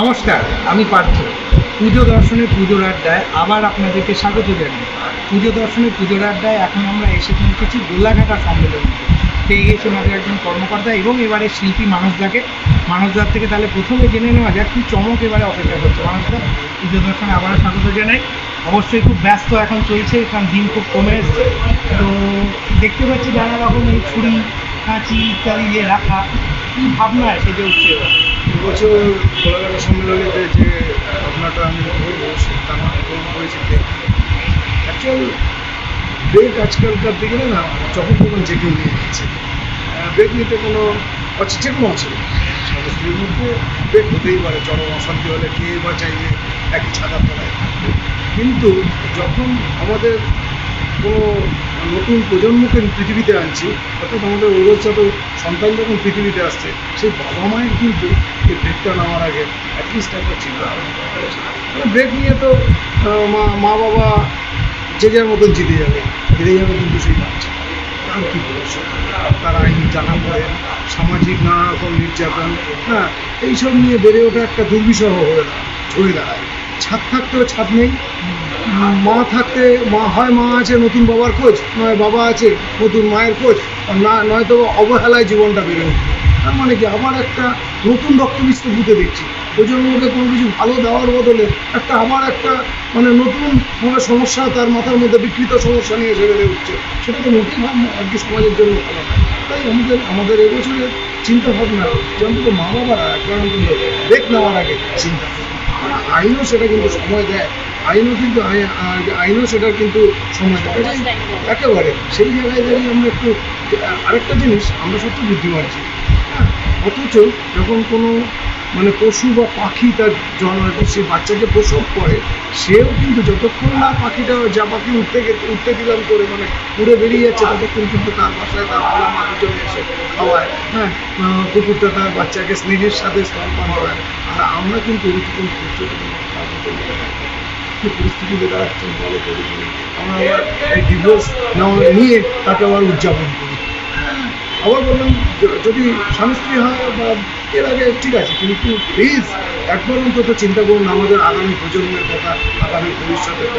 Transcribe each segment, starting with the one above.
নমস্কার, আমি পার্থ। পুজো দর্শনে পুজোর আড্ডায় আবার আপনাদেরকে স্বাগত জানাই। পুজো দর্শনে পুজোর আড্ডায় এখন আমরা এসে পৌঁছেছি গোলাঘাটা সম্মেলনে পেয়ে গেছি আমাদের একজন কর্মকর্তা এবং এবারে শিল্পী মানসদাকে। মানসদার থেকে তাহলে প্রথমে জেনে নেওয়া যাক কি চমক এবারে অপেক্ষা করছে। মানসদা, পুজো দর্শনে আবারও স্বাগত জানাই। অবশ্যই খুব ব্যস্ত এখন চলছে, কারণ দিন খুব কমে এসছে। তো দেখতে পাচ্ছি নানা রকম এই ছুরি, কাঁচি ইত্যাদি দিয়ে রাখা। কী ভাবনা সেজে উঠছে এবছর সম্মেলনীতে যে ভাবনাটা আমি করব সেটা আমার ব্রেক অ্যাকচুয়াল ব্রেক আজকালকার দিকে না, যখন তখন যে কেউ নিয়ে নিচ্ছে ব্রেক নিতে কোনো যে কোনো নেই। মধ্যে ব্রেক হতেই পারে, চরম অশান্তি হলে কে বা চাইবে একই ছাতা তলায় কিন্তু যখন আমাদের কোনো নতুন প্রজন্মকে পৃথিবীতে আনছি, অর্থাৎ আমাদের ওরজাত সন্তান যখন পৃথিবীতে আসছে, সেই বাবা মায়ের কিন্তু এই ব্রেকটা নেওয়ার আগে অ্যাটলিস্ট একটা চিন্তা ভাবনা মানে ব্রেক নিয়ে তো মা মা বাবা যে যার মতন জিতে যাবে, হেরে যাবে কিন্তু সেই বাচ্চা। আর কি ভবিষ্যৎ তার আইন জানা পড়ে সামাজিক নানা রকম নির্যাতন হ্যাঁ এইসব নিয়ে বেড়ে ওঠা একটা দুর্বিষহ হয়ে হয়ে দাঁড়ায়। ছাদ থাকতেও ছাদ নেই মা থাকতে মা, হয় মা আছে, নতুন বাবার খোঁজ, নয় বাবা আছে, নতুন মায়ের খোঁজ, না, নয়তো অবহেলায় জীবনটা উঠবে তার মানে কি? আবার একটা নতুন রক্তবীজ পুঁতে দেখছি। প্রজন্মকে কোনো কিছু ভালো দেওয়ার বদলে একটা আবার একটা মানে নতুন মানে সমস্যা তার মাথার মধ্যে বিকৃত সমস্যা নিয়ে বেড়ে উঠছে। সেটা তো মোটেই আর কি সমাজের জন্য ভালো না। তাই আমাদের আমাদের এবছরের চিন্তা ভাবনা যে অন্তত মা বাবারা একবার ব্রেক নেওয়ার আগে চিন্তা। করবে। আইনও সেটা কিন্তু সময় দেয়। আইনও কিন্তু আই- আইনও সেটার কিন্তু সময় দেয় একেবারে সেই জায়গায় দাঁড়িয়ে আমরা একটু আরেকটা জিনিস আমরা সত্যি বুদ্ধিমান ছিলাম হ্যাঁ অথচ যখন কোনো মানে পশু বা পাখি তার জন্ম সে বাচ্চাকে প্রসব করে সেও কিন্তু যতক্ষণ না পাখিটা যা পাখি উঠতে গে- উঠতে দিলাম করে মানে উড়ে বেরিয়ে যাচ্ছে ততক্ষণ কিন্তু তার বাসায় তার বাবা মা দুজনে এসে খাওয়ায় হ্যাঁ কুকুরটা তার বাচ্চাকে স্নেহের সাথে স্তনপান করায় আর আমরা কিন্তু ওইরকম করতে কি পরিস্থিতিতে দাঁড়াচ্ছে বলে করি। আমরা এই ডিভোর্স নেওয়া নিয়ে তাকে আবার উদযাপন করি। আবার বললাম, যদি স্বামী স্ত্রী হয় বা এর আগে ঠিক আছে, কিন্তু প্লিজ একবার অন্তত চিন্তা করুন, আমাদের আগামী প্রজন্মের কথা, আগামী ভবিষ্যতের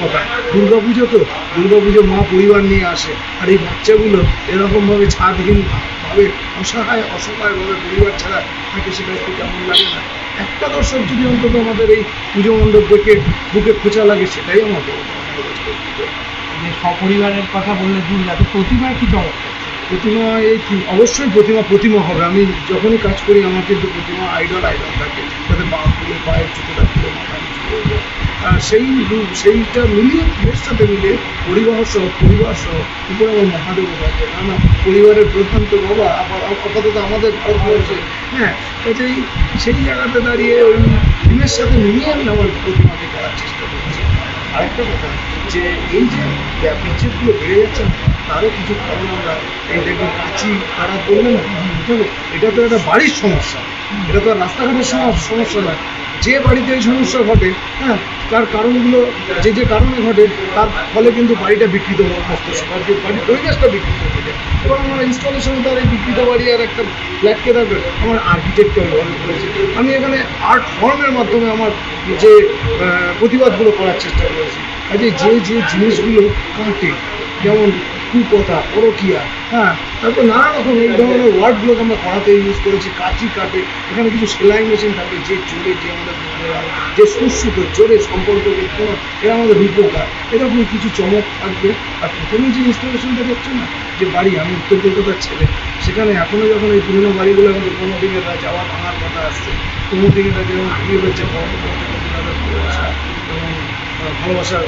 কথা দুর্গা পুজো তো দুর্গা পুজো মা পরিবার নিয়ে আসে, আর এই বাচ্চাগুলো এরকমভাবে ছাদহীন ভাবে অসহায় অসহায় অসহায়ভাবে পরিবার ছাড়া থাকে সেটা একটু কেমন লাগে না। একটা দর্শক যদি অন্তত আমাদের এই পুজো মণ্ডপ দেখে বুকে খোঁচা লাগে সেটাই আমাদের যে সপরিবারের কথা বললে দুর্গা তো প্রতিবার কি চমক প্রতিমা এই কি- অবশ্যই প্রতিমা প্রতিমা হবে। আমি যখনই কাজ করি আমার কিন্তু প্রতিমা আইডল আইডল থাকে যাতে পা ফুলে পায়ের জুতোটা ফুলে মাথা নিচু হয়ে যায়। সেই রূপ- সেইটা মিলিয়ে এর সাথে মিলিয়ে পরিবার সহ পরিবার সহ উপরে আমার মহাদেব থাকে না না পরিবারের প্রধান তো বাবা আবার আপাতত আমাদের ভারতবর্ষে হ্যাঁ কাজেই সেই জায়গাতে দাঁড়িয়ে ওই দিনের সাথে মিলিয়ে আমি আমার প্রতিমাকে করার চেষ্টা করছি। আরেকটা কথা, যে এই যে বিচ্ছেদগুলো বেড়ে যাচ্ছে, তারও কিছু কারণ আমরা এই দেখবেন কাচি তারা বললেন না এটা তো একটা বাড়ির সমস্যা। এটা তো রাস্তাঘাটের সমস্যা নয়। যে বাড়িতে এই সমস্যা ঘটে হ্যাঁ তার কারণগুলো, যে যে কারণে ঘটে, তার ফলে কিন্তু বাড়িটা বিকৃত কি বাড়ির পরিবেশটা বিকৃত যায় এবার আমার ইনস্টলেশন তার এই বিকৃত বাড়ি আর একটা ফ্ল্যাটকে থাকবে আমার আর্কিটেক্ট আমি করেছি। আমি এখানে আর্ট ফর্মের মাধ্যমে আমার যে প্রতিবাদগুলো করার চেষ্টা করেছি। কাজে যে যে জিনিসগুলো কাটে যেমন কুকথা পরকিয়া হ্যাঁ তারপর নানা রকম এই ধরনের ওয়ার্ডগুলোকে আমরা পড়াতে ইউজ করেছি কাঁচি কাটে এখানে কিছু সেলাই মেশিন থাকে যে চোরে যে আমাদের যে সুশ্রুত চোরে সম্পর্ক কোনো এরা আমাদের রূপকার এরকম কিছু চমক থাকবে আর প্রথমেই যে ইনস্টলেশনটা দেখছ না যে বাড়ি আমি উত্তর কলকাতার ছেলে সেখানে এখনও যখন এই পুরোনো বাড়িগুলো আমাদের কোনো দিকে যাওয়া ভাঙার কথা আসছে কোনো দিকে যেমন ঘুরিয়ে হচ্ছে এবং আহ, ভালোবাসার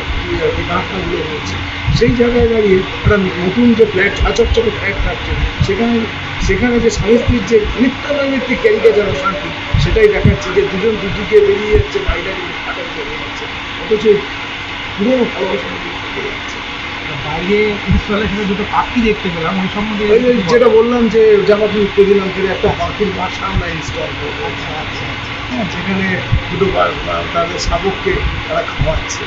গাঁথনাগুলো হয়েছে সেই জায়গায় দাঁড়িয়ে একটা নতুন যে ফ্ল্যাট আচকচকে ফ্ল্যাট থাকছে সেখানে সেখানে যে স্ত্রীর যে নিত্যনৈমিত্তিক ক্যারিকেচার অশান্তি সেটাই দেখাচ্ছে যে দুজন দুদিকে বেরিয়ে যাচ্ছে কিন্তু ফাটল চলে যাচ্ছে অথচ পুরোনো ভালোবাসা যাচ্ছে। বাইরে ইনস্টলেশনে দুটো পাখি দেখতে পেলাম ওই সম্বন্ধে যেটা বললাম যে জামাতে উত্তর দিলাম ফিরে একটা পাখির বাসা আমরা ইনস্টল করব। আচ্ছা আচ্ছা। যেখানে দুটো তাদের শাবককে তারা খাওয়াচ্ছে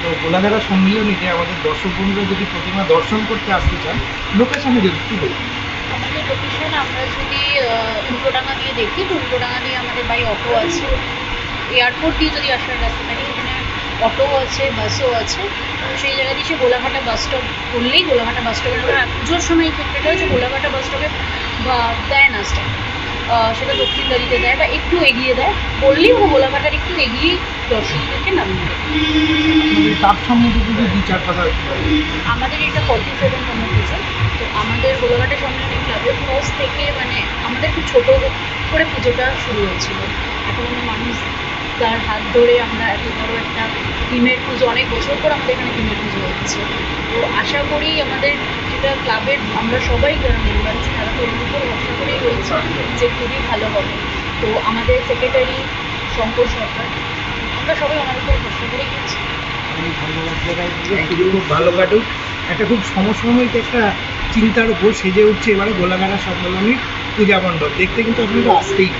তো গোলাঘাটা সম্মিলনীতে আমাদের দর্শক বন্ধুরা যদি প্রতিমা দর্শন করতে আসতে চান লোকেশনে যদি কি বলবেন আমাদের লোকেশন আমরা যদি আহ, উল্টোডাঙা দিয়ে দেখি তো উল্টোডাঙা দিয়ে আমাদের বাড়ি অটো আছে। এয়ারপোর্ট দিয়ে যদি আসার রাস্তা থাকে সেখানে অটো আছে বাসও আছে। সেই জায়গা দিয়ে সে গোলাঘাটা বাস স্টপ করলেই গোলাঘাটা বাস স্টপের পুজোর সময় ক্ষেত্রেটা হচ্ছে গোলাঘাটা বাস স্টপে বা দেয় না স্ট্যান্ড সেটা দক্ষিণ দাঁড়িতে দেয় বা একটু এগিয়ে দেয় বললেই ও গোলাঘাটার একটু এগিয়ে দর্শকদেরকে নামিয়ে আমাদের এটা ফর্টি সেভেন নম্বর পুজো তো আমাদের গোলাঘাটে সম্মেলনী ক্লাবের ফার্স্ট থেকে মানে আমাদের খুব ছোটো করে পুজোটা শুরু হয়েছিল। এখন মানুষ তার হাত ধরে আমরা এত বড় একটা টিমের পুজো অনেক বছর পর আমাদের এখানে টিমের পুজো হচ্ছে তো আশা করি আমাদের যেটা ক্লাবের আমরা সবাই যারা মেম্বার আছি, তারা তো এর উপর ভরসা করেই রয়েছে যে খুবই ভালো হবে। তো আমাদের সেক্রেটারি শঙ্কর সরকার, আমরা সবাই ওনার উপর ভরসা করেই গেছি খুব ভালো কাটুক। একটা খুব সমসাময়িক একটা চিন্তার উপর সেজে উঠছে এবারে গোলাঘাটা সম্মেলনীর পূজা মণ্ডপ। দেখতে কিন্তু আপনাকে আসতেই